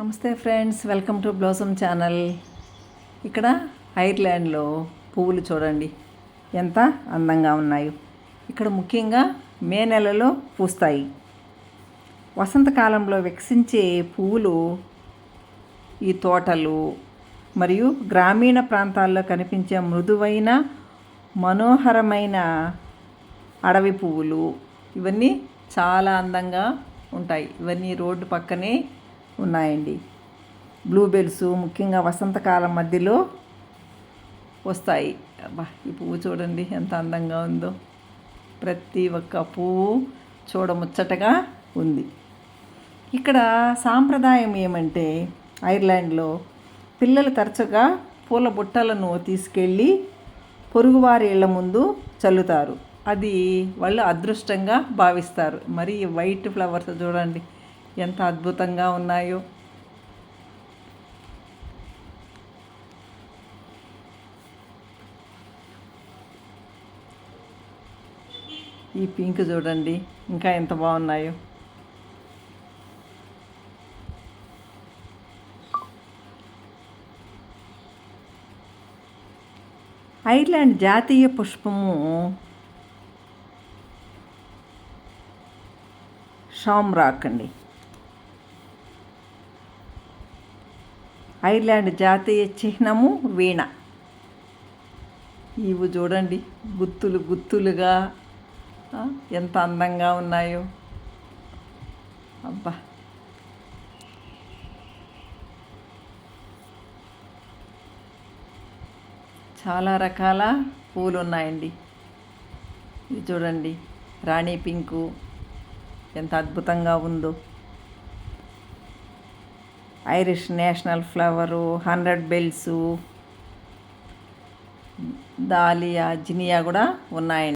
నమస్తే friends welcome to blossom channel. ఇక్కడ ఐర్లాండ్లో పువ్వులు చూడండి ఎంత అందంగా ఉన్నాయో. ఇక్కడ ముఖ్యంగా మే నెలలో పూస్తాయి. వసంతకాలంలో వికసించే పువ్వులు ఈ తోటలు మరియు గ్రామీణ ప్రాంతాల్లో కనిపించే మృదువైన మనోహరమైన అడవి పువ్వులు. ఇవన్నీ చాలా అందంగా ఉంటాయి. ఇవన్నీ రోడ్డు పక్కనే ఉన్నాయండి. బ్లూబెల్స్ ముఖ్యంగా వసంతకాలం మధ్యలో వస్తాయి. అబ్బా ఈ పువ్వు చూడండి ఎంత అందంగా ఉందో. ప్రతి ఒక్క పువ్వు చూడముచ్చటగా ఉంది. ఇక్కడ సాంప్రదాయం ఏమంటే ఐర్లాండ్లో పిల్లలు తరచుగా పూల బుట్టలను తీసుకెళ్ళి పొరుగువారి ఇళ్ళ ముందు చల్లుతారు. అది వాళ్ళు అదృష్టంగా భావిస్తారు. మరి వైట్ ఫ్లవర్స్ చూడండి. ఎంత అద్భుతంగా ఉన్నాయో. ఈ పింక్ చూడండి ఇంకా ఎంత బాగున్నాయో. ఐర్లాండ్ జాతీయ పుష్పము షామ్రాక్ అండి. ఐర్లాండ్ జాతీయ చిహ్నము వీణ. ఇవి చూడండి గుత్తులు గుత్తులుగా ఎంత అందంగా ఉన్నాయో. అబ్బా. చాలా రకాల పూలు ఉన్నాయండి ఇది చూడండి రాణి పింకు ఎంత అద్భుతంగా ఉందో. Irish national flower hundred bells dahlia zinnia కూడా ఉన్నాయండి.